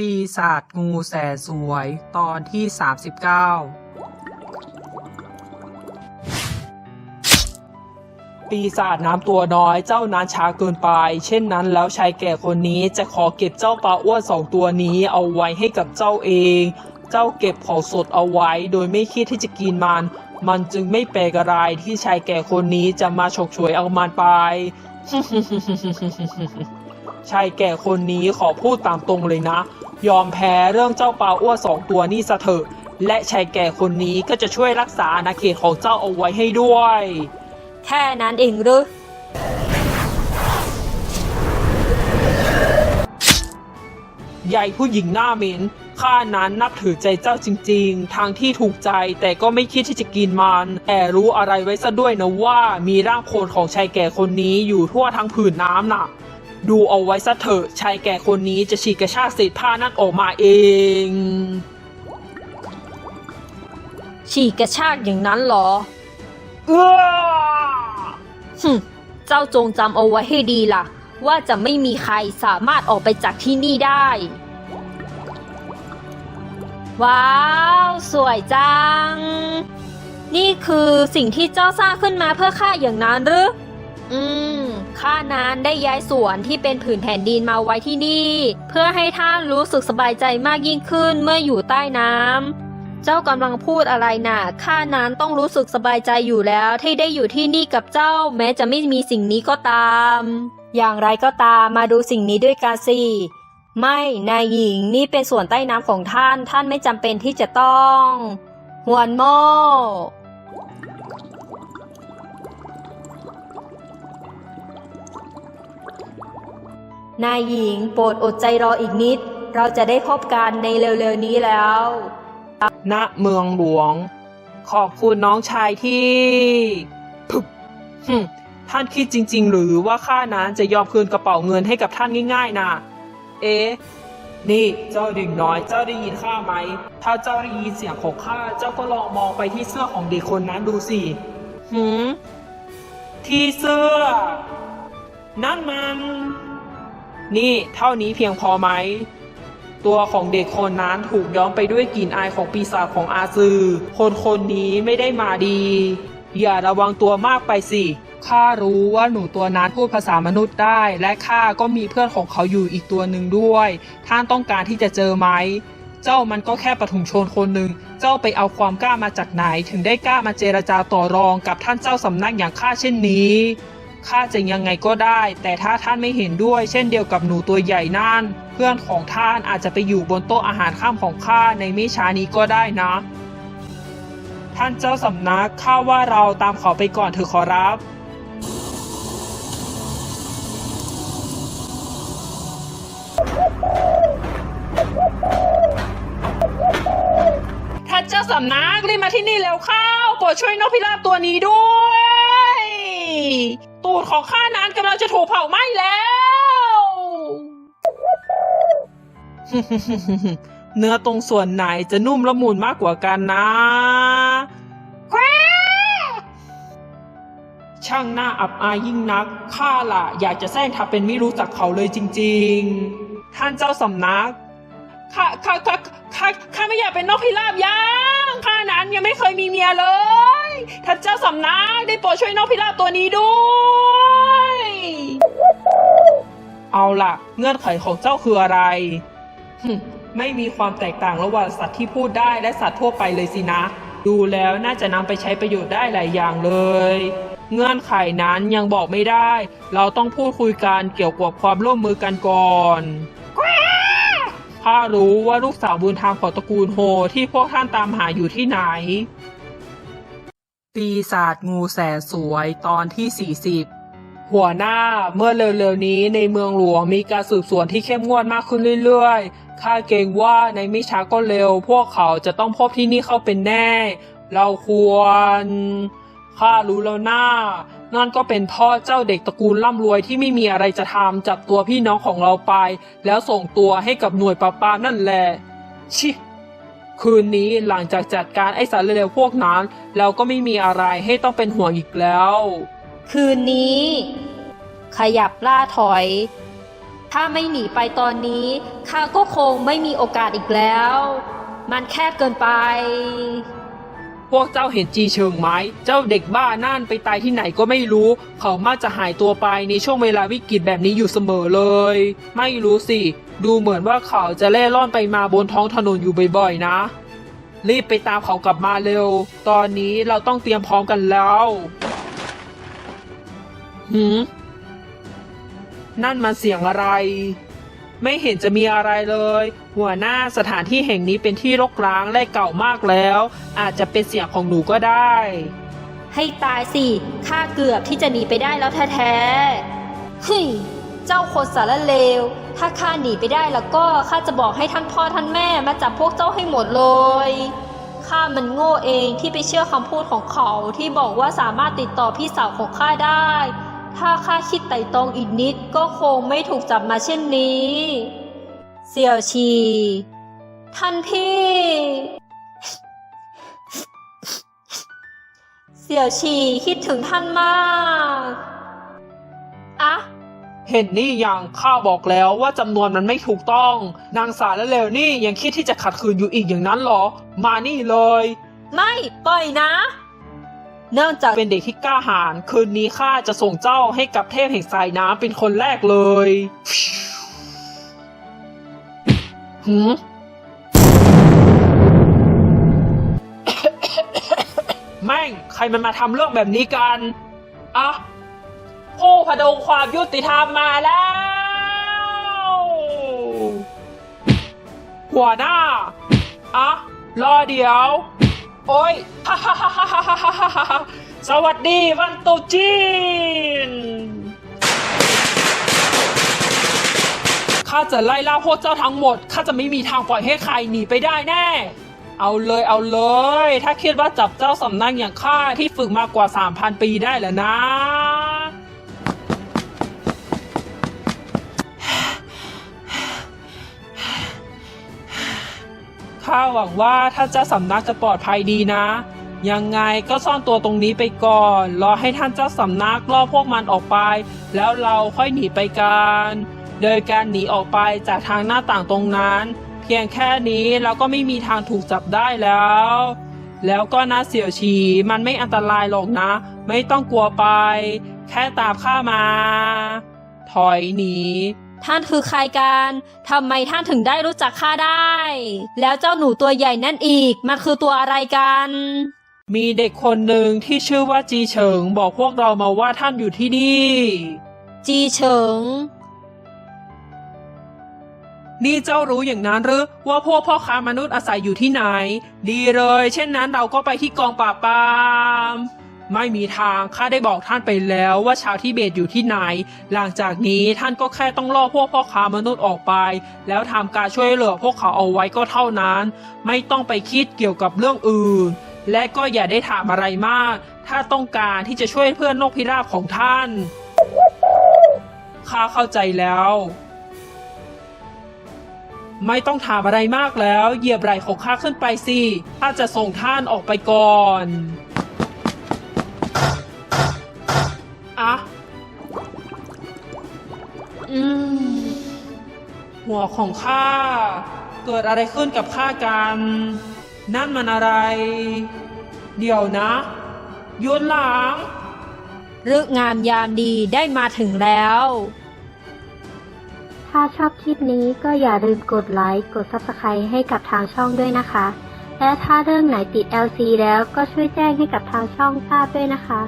ปีศาจงูแสนสวยตอนที่ 39 ปีศาจน้ำตัวน้อยเจ้านั้นช้าเกินไป เช่นนั้นแล้วชายแก่คนนี้จะขอเก็บเจ้าปลาอ้วนสองตัวนี้เอาไว้ให้กับเจ้าเอง เจ้าเก็บของสดเอาไว้โดยไม่คิดที่จะกินมัน มันจึงไม่แปลกอะไรที่ชายแก่คนนี้จะมาฉกฉวยเอามันไป ชายแก่คนนี้ขอพูดตามตรงเลยนะ ยอมแพ้เรื่องเจ้าปลาอ้วนสองตัวนี้ซะเถอะ และชายแก่คนนี้ก็จะช่วยรักษาอาณาเขตของเจ้าเอาไว้ให้ด้วย แค่นั้นเองหรือใหญ่ผู้หญิงหน้าเหม็นข้านั้นนับถือใจเจ้าจริงๆ ทางที่ถูกใจแต่ก็ไม่คิดที่จะกินมัน แต่รู้อะไรไว้ซะด้วยนะว่ามีร่างโคลนของชายแก่คนนี้อยู่ทั่วทั้งผืนน้ำน่ะ ดูเอาไว้ซะเถอะชายแก่คนนี้จะฉีกกระชากเศษผ้านั่นออกมาเอง ฉีกกระชากอย่างนั้นเหรอเอื้อหึมเจ้าจงจำเอาไว้ให้ดีล่ะ ว่าจะไม่มีใครสามารถออกไปจากที่นี่ได้ ว้าว สวยจัง นี่คือสิ่งที่เจ้าสร้างขึ้นมาเพื่อข้าอย่างนั้นหรือ อืม ข้านั้นได้ย้ายสวนที่เป็นผืนแผ่นดินมาไว้ที่นี่ เพื่อให้ท่านรู้สึกสบายใจมากยิ่งขึ้นเมื่ออยู่ใต้น้ำ เจ้ากำลังพูดอะไรน่ะ ข้านั้นต้องรู้สึกสบายใจอยู่แล้วที่ได้อยู่ที่นี่กับเจ้า แม้จะไม่มีสิ่งนี้ก็ตาม อย่างไรก็ตามมาดูสิ่งนี้ด้วยกันสิ ไม่ นายหญิงนี่เป็นส่วนใต้น้ำของท่าน ท่านไม่จำเป็นที่จะต้องหวนโม นายหญิงโปรดอดใจรออีกนิด เราจะได้พบกันในเร็วๆนี้แล้ว ณเมืองหลวง ขอบคุณน้องชายที่พึบหึ่มท่านคิดจริง ๆ หรือว่าข้านั้นจะยอมคืนกระเป๋าเงินให้กับท่านง่าย ๆนะเอ๊ะนี่เจ้าเด็กน้อยเจ้าได้ยินข้าไหม ถ้าเจ้าได้ยินเสียงของข้าเจ้าก็ลองมองไปที่เสื้อของเด็กคนนั้นดูสิหืมที่เสื้อ นั่นมัน นี่เท่านี้เพียงพอไหม ตัวของเด็กคนนั้นถูกย้อมไปด้วยกลิ่นอายของปีศาจของอาซือ คนคนนี้ไม่ได้มาดี อย่าระวังตัวมากไปสิข้ารู้ว่าหนูตัวนั้นพูดภาษามนุษย์ได้ และข้าก็มีเพื่อนของเขาอยู่อีกตัวหนึ่งด้วย ท่านต้องการที่จะเจอไหม เจ้ามันก็แค่ปฐุมชนคนหนึ่ง เจ้าไปเอาความกล้ามาจากไหน ถึงได้กล้ามาเจรจาต่อรองกับท่านเจ้าสำนักอย่างข้าเช่นนี้ ข้าจะยังไงก็ได้ แต่ถ้าท่านไม่เห็นด้วย เช่นเดียวกับหนูตัวใหญ่นั่น เพื่อนของท่านอาจจะไปอยู่บนโต๊ะอาหารข้ามของข้าในไม่ช้านี้ก็ได้นะ ท่านเจ้าสำนักข้าว่าเราตามเขาไปก่อนเถอะขอรับท่านเจ้าสำนักรีบมาที่นี่แล้วเข้าโปรดช่วยนกพิราบตัวนี้ด้วย ดของข้านั้นกำลังจะถูกเผาไหม้แล้ว เนื้อตรงส่วนไหนจะนุ่มละมุนมากกว่ากันนะแควช่างหน้าอับอายยิ่งนัก ข้าล่ะ อยากจะแซงทับเป็นไม่รู้จักเขาเลยจริง ๆ ท่านเจ้าสำนัก ข้า ข้า ข้า ข้าข้าไม่อยากเป็นนกพิราบย่าง ข้านั้นยังไม่เคยมีเมียเลย ท่านเจ้าสำนักได้โปรดช่วยนกพิราบตัวนี้ด้วย เอาล่ะ เงื่อนไขของเจ้าคืออะไรหึไม่มีความแตกต่างระหว่างสัตว์ที่พูดได้และสัตว์ทั่วไปเลยสินะ ดูแล้วน่าจะนำไปใช้ประโยชน์ได้หลายอย่างเลย เงื่อนไขนั้นยังบอกไม่ได้ เราต้องพูดคุยกันเกี่ยวกับความร่วมมือกันก่อนข้ารู้ว่าลูกสาวบุญธรรมของตระกูลโฮที่พวกท่านตามหาอยู่ที่ไหน ปีศาจงูแสนสวยตอนที่ 40 หัวหน้าเมื่อเร็วๆนี้ในเมืองหลวงมีการสืบสวนที่เข้มงวดมากขึ้นเรื่อยๆข้าเกรงว่าในไม่ช้าก็เร็ว พวกเขาจะต้องพบที่นี่เข้าเป็นแน่ เราควรข้ารู้แล้วหน้า นั่นก็เป็นพ่อเจ้าเด็กตระกูลร่ำรวยที่ไม่มีอะไรจะทำจับตัวพี่น้องของเราไป แล้วส่งตัวให้กับหน่วยปราบปรามนั่นแหละชิ คืนนี้หลังจากจัดการไอ้สารเลวๆพวกนั้น เราก็ไม่มีอะไรให้ต้องเป็นห่วงอีกแล้ว คืนนี้ ขยับล่าถอย ถ้าไม่หนีไปตอนนี้ข้าก็คงไม่มีโอกาสอีกแล้ว มันแคบเกินไป พวกเจ้าเห็นจีเชิงไหม เจ้าเด็กบ้านั่นไปตายที่ไหนก็ไม่รู้ เขามักจะหายตัวไปในช่วงเวลาวิกฤตแบบนี้อยู่เสมอเลย ไม่รู้สิ ดูเหมือนว่าเขาจะเล่ร่อนไปมาบนท้องถนนอยู่บ่อยๆนะ รีบไปตามเขากลับมาเร็ว ตอนนี้เราต้องเตรียมพร้อมกันแล้วหืมนั่นมันเสียงอะไร ไม่เห็นจะมีอะไรเลย หัวหน้าสถานที่แห่งนี้เป็นที่รกร้างและเก่ามากแล้ว อาจจะเป็นเสียงของหนูก็ได้ ให้ตายสิ ข้าเกือบที่จะหนีไปได้แล้วแท้ๆเฮ้ยเจ้าคนสารเลว ถ้าข้าหนีไปได้แล้วก็ข้าจะบอกให้ท่านพ่อท่านแม่มาจับพวกเจ้าให้หมดเลย ข้ามันโง่เองที่ไปเชื่อคำพูดของเขาที่บอกว่าสามารถติดต่อพี่สาวของข้าได้ ถ้าข้าคิดไต่ตรองอีกนิดก็คงไม่ถูกจับมาเช่นนี้เสี่ยวชี ท่านพี่ เสี่ยวชีคิดถึงท่านมากอะเห็นนี่ยังข้าบอกแล้วว่าจำนวนมันไม่ถูกต้อง นางสารและเลวนี่ยังคิดที่จะขัดขืนอยู่อีกอย่างนั้นเหรอ มานี่เลย ไม่ ปล่อยนะ เนื่องจากเป็นเด็กที่กล้าหาญคืนนี้ข้าจะส่งเจ้าให้กับเทพแห่งสายน้ำเป็นคนแรกเลยหืมแม่ง ใครมันมาทำเรื่องแบบนี้กัน อะ ผู้พดงความยุติธรรมมาแล้ว หัวหน้า อะ รอเดี๋ยว โอ้ยสวัสดีวันตุจีน ข้าจะไล่ล่าพวกเจ้าทั้งหมด ข้าจะไม่มีทางปล่อยให้ใครหนีไปได้แน่ เอาเลยเอาเลย ถ้าคิดว่าจับเจ้าสำนักอย่างข้าที่ฝึกมากกว่า 3,000 ปีได้แล้วนะ ข้าหวังว่าถ้าเจ้าสำนักจะปลอดภัยดีนะ ยังไงก็ซ่อนตัวตรงนี้ไปก่อน รอให้ท่านเจ้าสำนักล่อพวกมันออกไป แล้วเราค่อยหนีไปกัน โดยการหนีออกไปจากทางหน้าต่างตรงนั้น เพียงแค่นี้เราก็ไม่มีทางถูกจับได้แล้ว แล้วก็นะเสี่ยวชีมันไม่อันตรายหรอกนะ ไม่ต้องกลัวไป แค่ตามข้ามา ถอยหนี ท่านคือใครกันทำไมท่านถึงได้รู้จักข้าได้ แล้วเจ้าหนูตัวใหญ่นั่นอีก มันคือตัวอะไรกัน มีเด็กคนหนึ่งที่ชื่อว่าจีเฉิง บอกพวกเรามาว่าท่านอยู่ที่นี่ จีเฉิง นี่เจ้ารู้อย่างนั้นหรือว่าพวกพ่อค้ามนุษย์อาศัยอยู่ที่ไหน ดีเลย เช่นนั้นเราก็ไปที่กองปราบปราม ไม่มีทางข้าได้บอกท่านไปแล้วว่าชาวทิเบตอยู่ที่ไหน หลังจากนี้ท่านก็แค่ต้องล่อพวกพ่อค้ามนุษย์ออกไป แล้วทำการช่วยเหลือพวกเขาเอาไว้ก็เท่านั้น ไม่ต้องไปคิดเกี่ยวกับเรื่องอื่น และก็อย่าได้ถามอะไรมาก ถ้าต้องการที่จะช่วยเพื่อนนกพิราบของท่านข้าเข้าใจแล้ว ไม่ต้องถามอะไรมากแล้ว เหยียบไหล่ของข้าขึ้นไปสิข้าจะส่งท่านออกไปก่อน อะอืม หัวของข้า เกิดอะไรขึ้นกับข้ากัน นั่นมันอะไร เดี๋ยวนะยุนหลังรึกงามยามดีได้มาถึงแล้ว ถ้าชอบคลิปนี้ก็อย่าลืมกดไลค์ กด Subscribe ให้กับทางช่องด้วยนะคะ และถ้าเรื่องไหนติด LC แล้วก็ช่วยแจ้งให้กับทางช่องทราบด้วยนะคะ